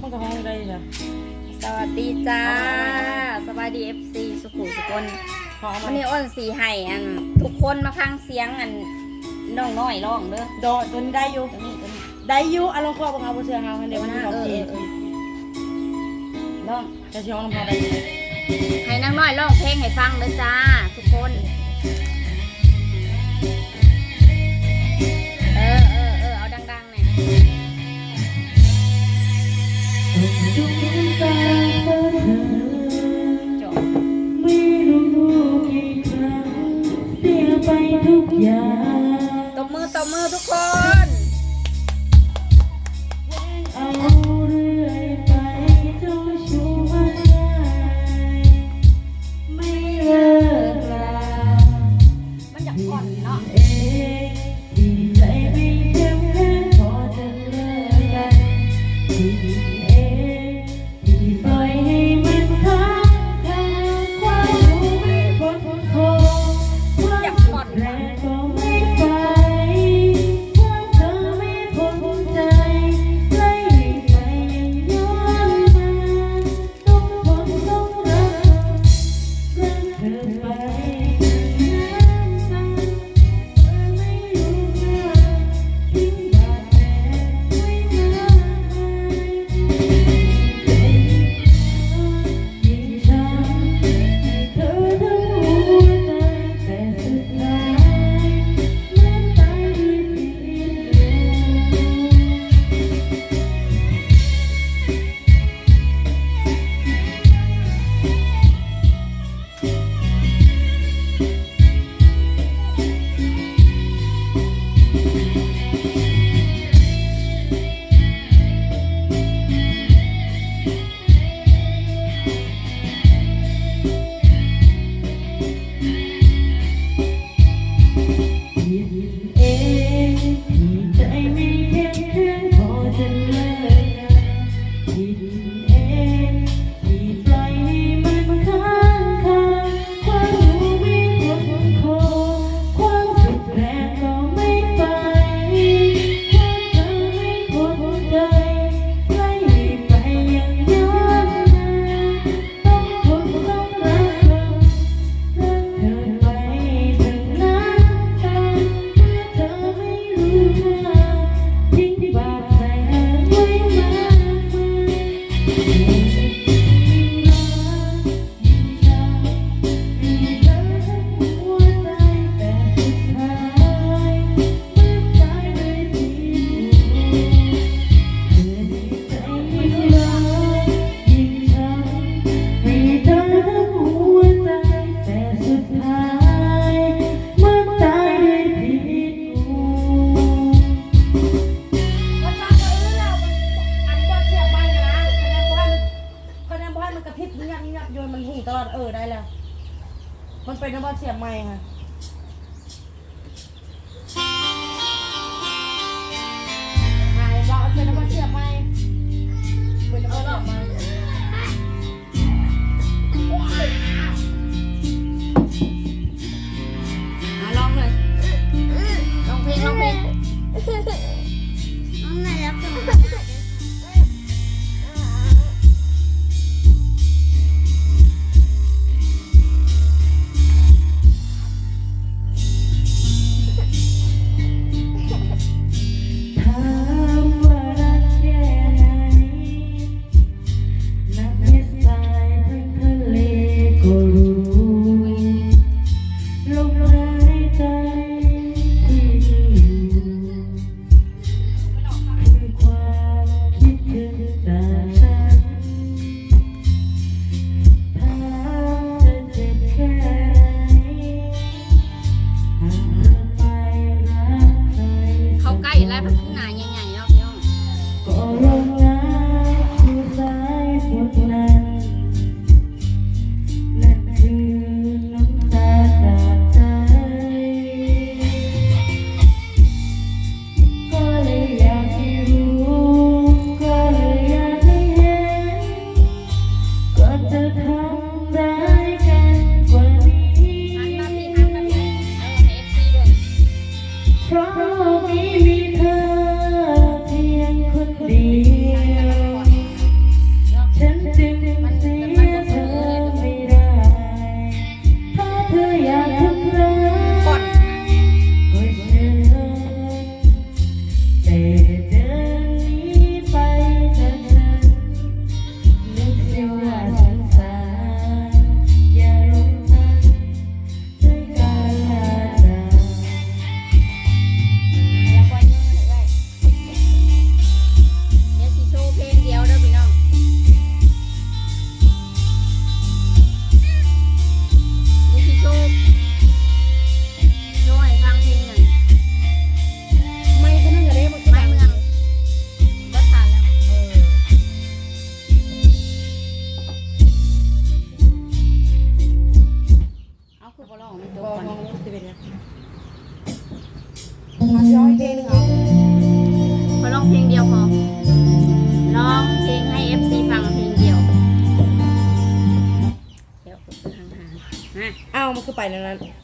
มันกัห้องได้จ้ะสวัสดีจ้าสวัสดีเอฟซีสุขุสุกนหวันนี้อ้นสีไห้อัน ทุกคนมาฟังเสียงอันน้องน้อยร้องเด้อโดจนได้อยู่ได้อยู่อารมณ์คอบังเอาบนเสือเฮาเดี๋ยวมันร้องเองร้องจะชิองลำพอได้ให้น้องน้อยร้องเพลงให้ฟังเลยจ้า ทุกคนเออเออเออเอาดังๆหน่อย ทุกอย่าง ตบมือตบมือทุกคน you. อ้า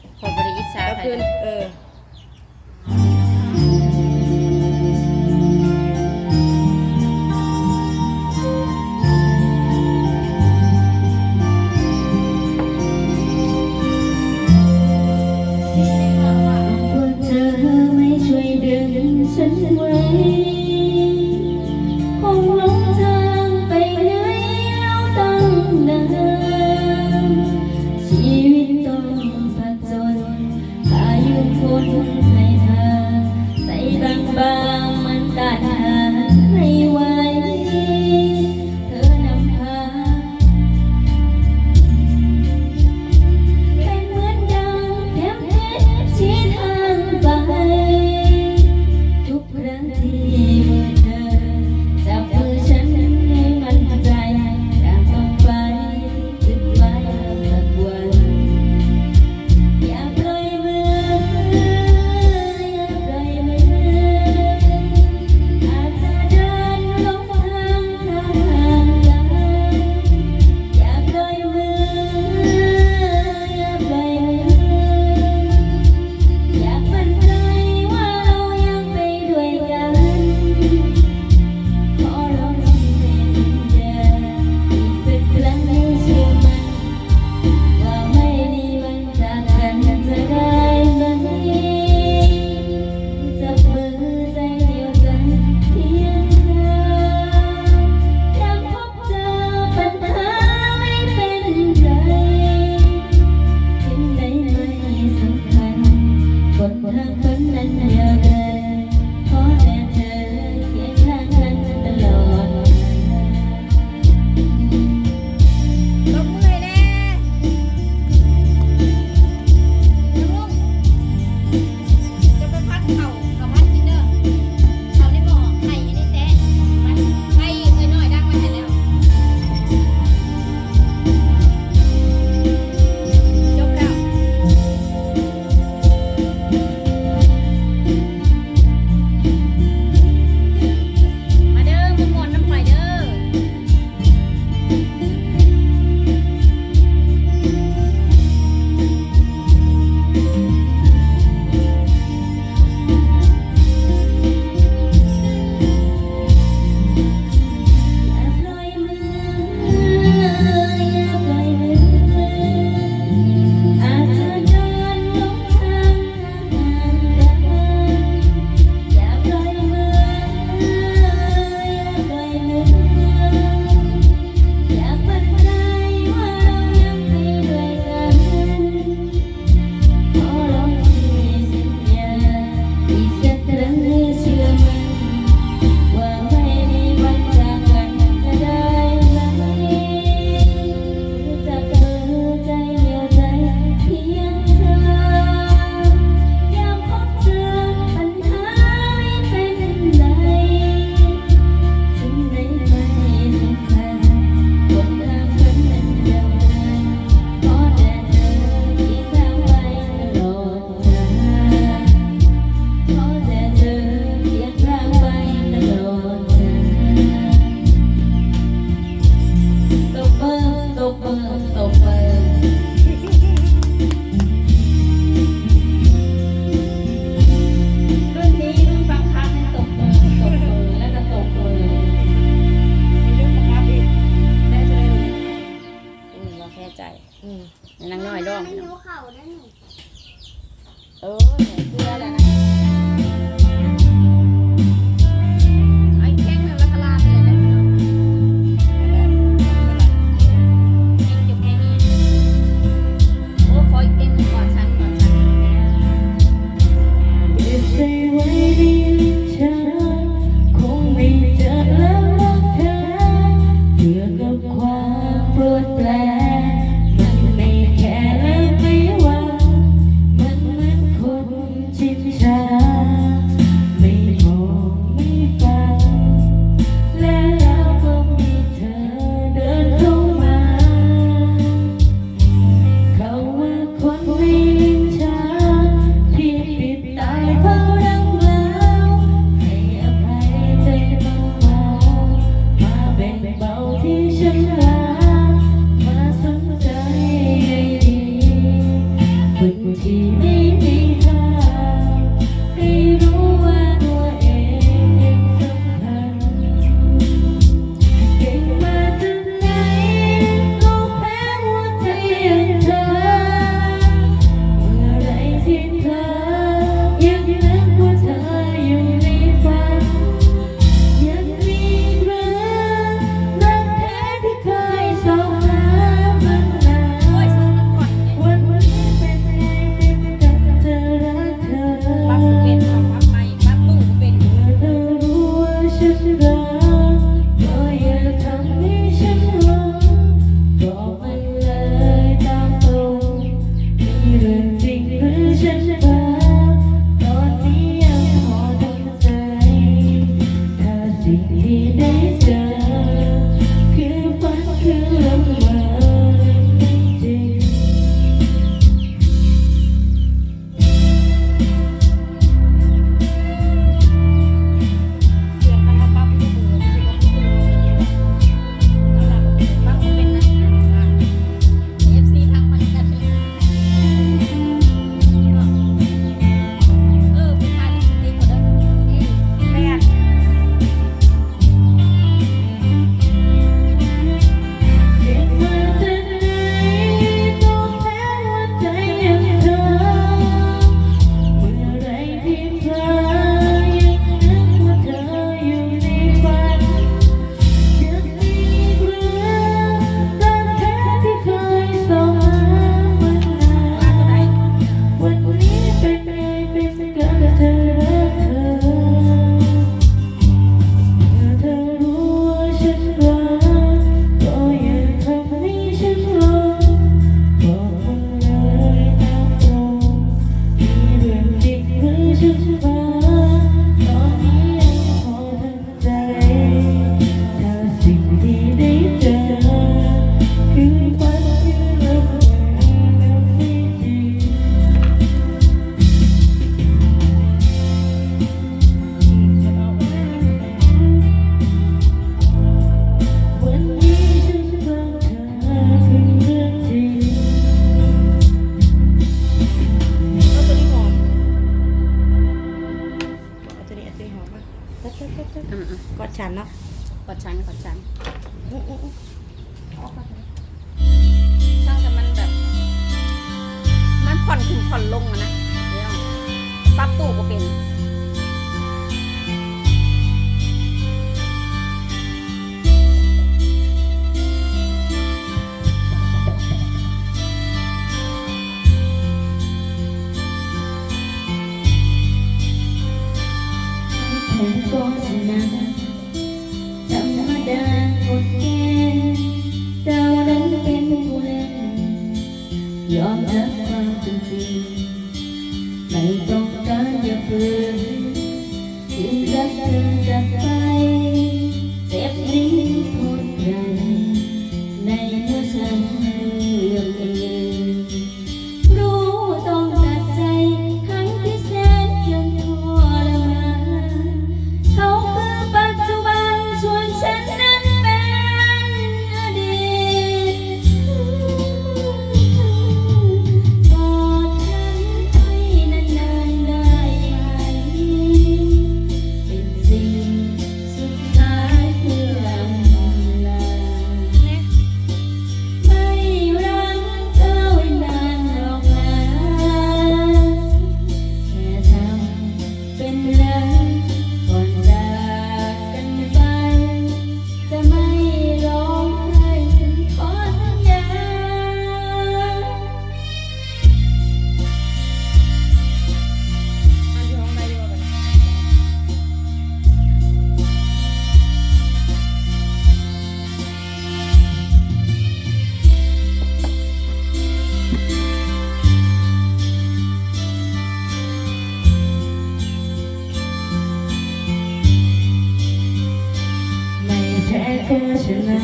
ชนะ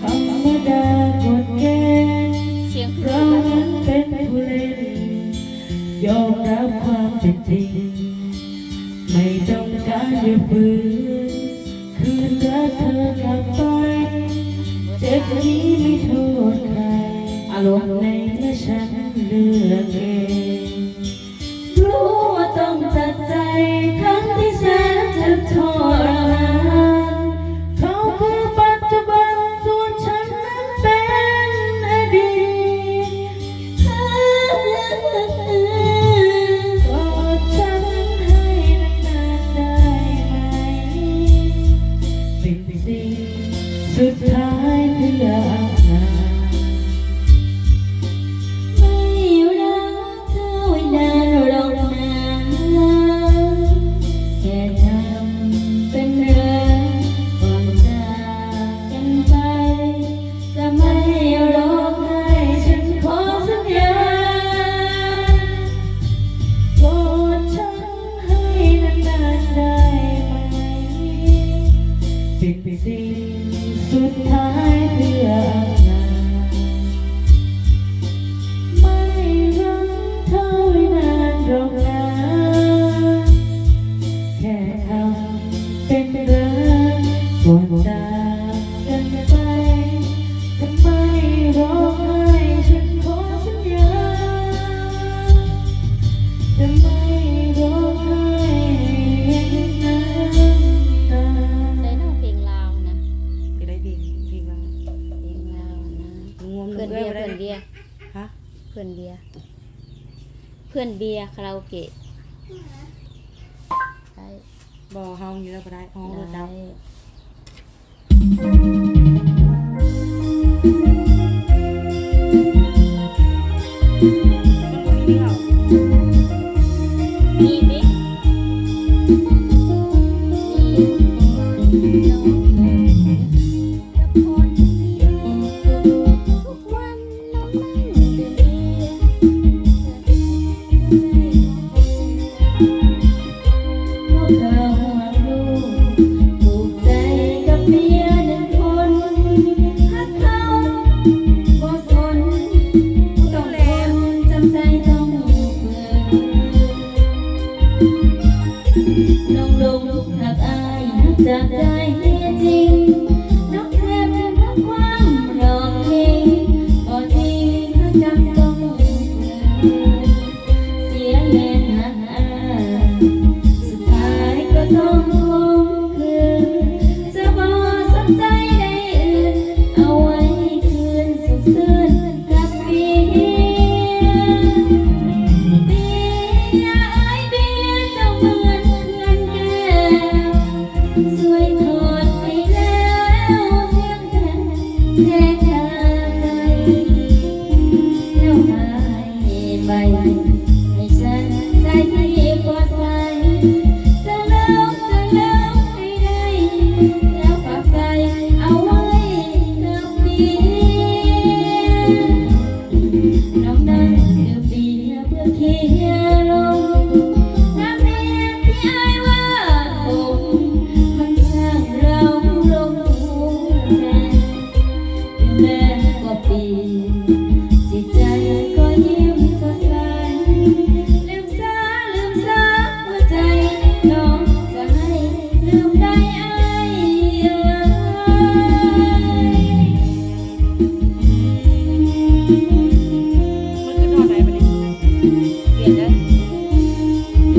ธรรมดากเกณฑ์เสียงเพราะมัเป็นนยอมรับความเป็นจริง ไม่ต้องการยาฝืนคืนรักเธอกลับไปเจ็บนี้ไม่โทษใครอารมณ์ น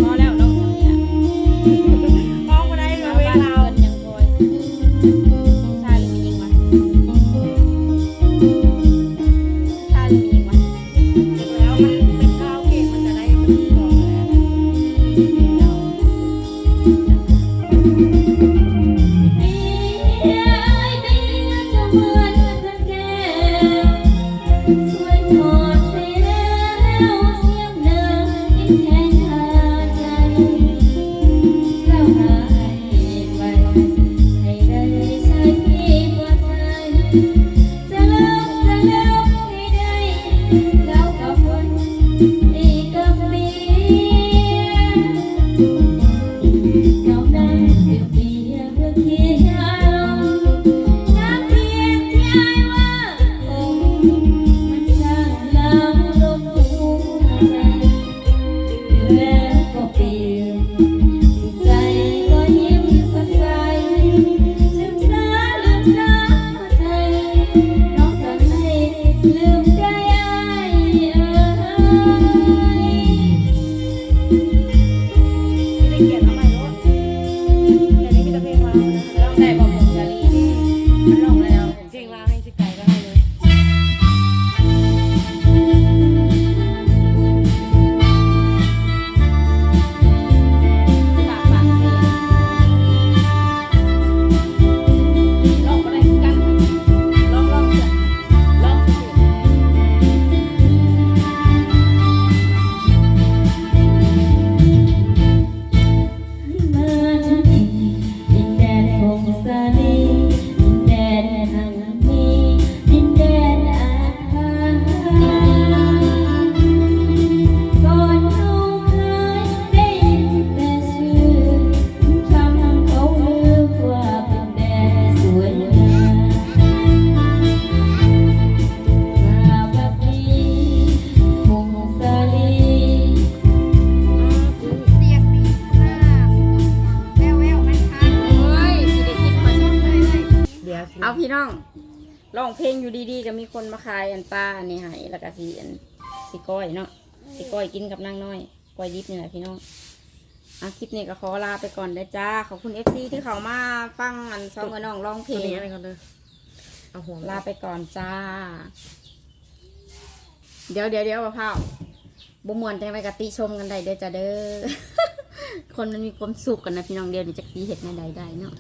พอแล้ว องเพลงอยู่ดีๆก็มีคนมาขายอันปลาอันนี้ให้แล้วก็สีอันสีก้อยเนาะสีก้อยกินกับนางน้อยก้อยดิบนี่แหละพี่น้องเอาคลิปนี้ก็ขอลาไปก่อนเด้อจ้าขอบคุณเอฟซีที่เขามาฟังอันซองกับน้องร้องเพลตัวงนี้อะไรกันเลยเอาหัวลาไปก่อนจ้า เดี๋ยวเดี๋ยวเดี๋ยวมะพร้าวบุมวนจังไรกะติชมกันได้เด้อจ้าเด้อคนมันมีความสุขกันนะพี่น้องเดียวนี่จะตีเห็ดในใดได้เนาะ